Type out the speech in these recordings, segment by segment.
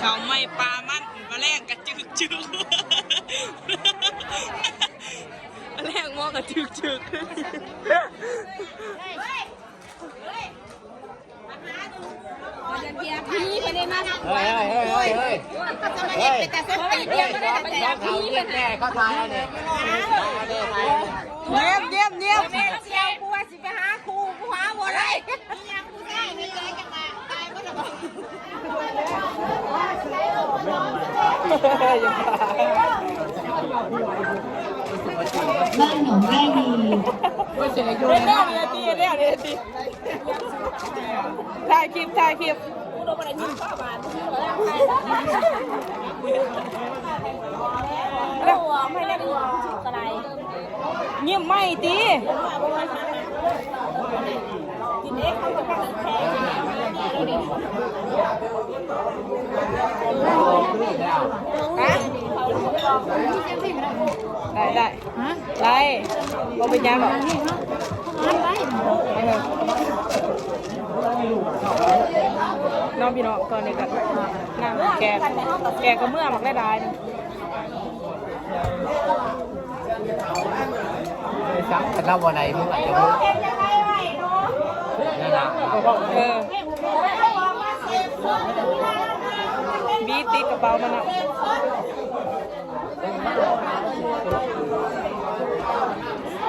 เขาไม่ปลามันมาแลกกระจึกจึกมาแลกมอกระจึกจึกเฮ้ยเฮ้ยเฮ้ยเฮ้ยเฮ้ยเฮ้ยเฮ้ยเขาเรียกแม่เขาตายแล้วเนี่ยตายแล้วเนี่ยตายแล้วเนียมเนียมเนียม บ้านหนองไร่ดีเดี๋ยวเดี๋ยวเดี๋ยวเดี๋ยดีถ่ายคลิปถ่ายคลิปเงียบไม่ตี ได้ได้ได้บ่เป็นยังหรอกน้องพี่น้องตอนนี้ก็นั่งแกแกก็เมื่อมักได้ได้นะซักกันแล้ววันไหนมึงอาจจะมึงนั่นนะเออ บีติดกระเป๋ามันอะ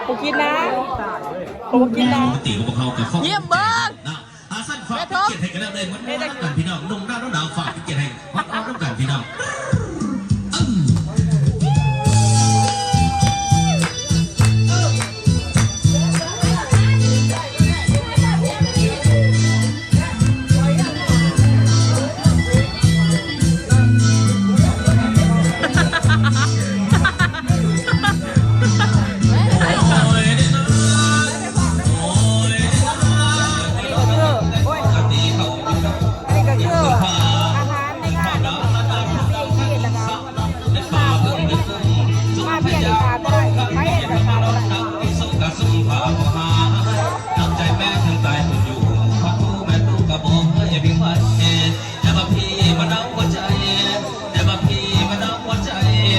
กูกินนะกูกินนะปกติของพวกเขากับครอบครัวเยี่ยมเบิ้งนะอาสั้นฝากพิเกียรติให้กันแล้วเลยมันรักกันพี่น้องนุ่มหน้าน้องหนาวฝา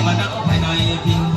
มานั่งภายในพิง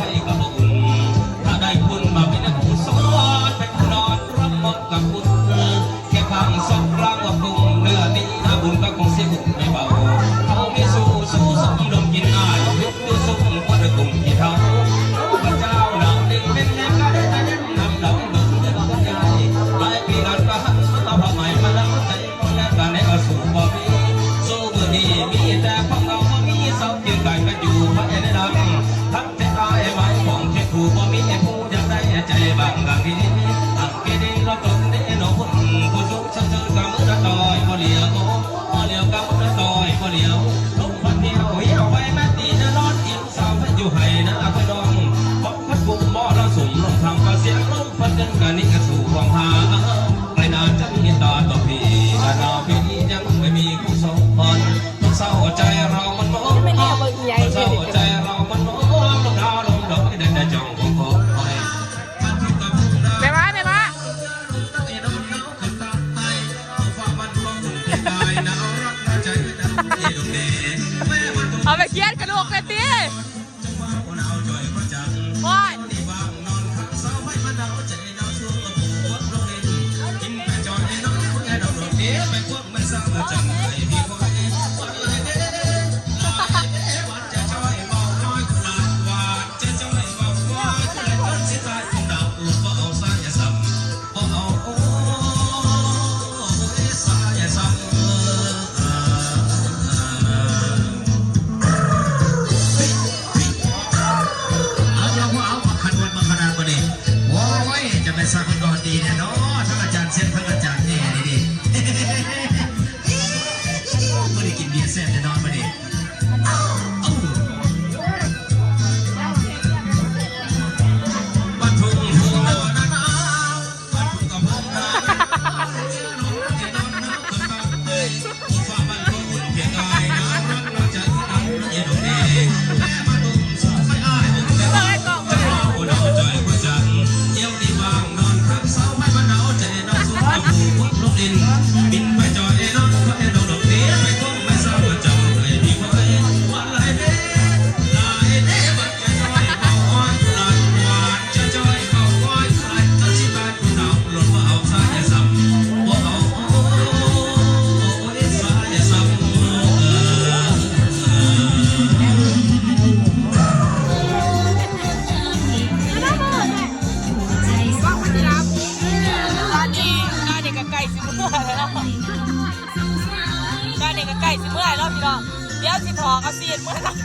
นนี้ก็ใกล้สิเมื่อยแล้วพี่น้องเดี๋ยวสิถอกเอาซีนเมื่อยแล้ว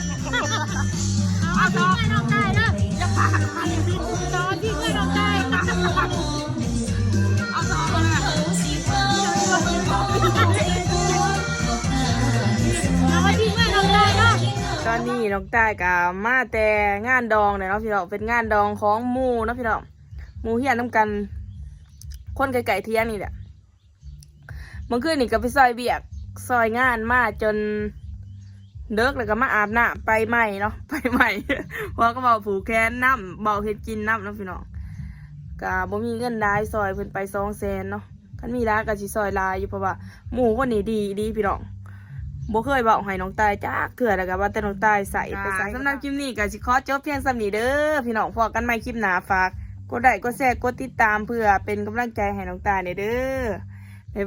เอาถอกน้องได้นะจะพาตอนที่เมื่อยน้องได้เอาถอกมาตอนนี้น้องตายกับมาแต่งานดองเนี่ยเนาะพี่น้องเป็นงานดองของหมูเนาะพี่น้องหมูเฮียนน้ำกัน คนไก่ๆเที่ยงนี่แหละเมื่อคืนนี่ก็ไปซอยเบียก ซอยงานมาจนเลิกแล้วก็มาอาบน้ำไปใหม่เนาะไปใหม่เพราะก็บอกผูกแขนน้ำบอกเฮ็ดกินน้ำเนาะพี่น้องก็บ่มีเงินได้ซอยเพิ่นไปสองแสนเนาะคันมีร้านก็สิซอยหลายอยู่เพราะว่าหมู่คนนี้ดีดีพี่น้องบ่เคยบอกให้น้องตายจักเถื่อแล้วก็ว่าแต่น้องตายใส่ไปใส่สำหรับคลิปนี้ก็สิขอจบเพียงส่ำนี้เด้อพี่น้องพอกันใหม่คลิปหน้าฝากกดไลค์กดแชร์กดติดตามเพื่อเป็นกำลังใจให้น้องตายเด้อบ๊ายบาย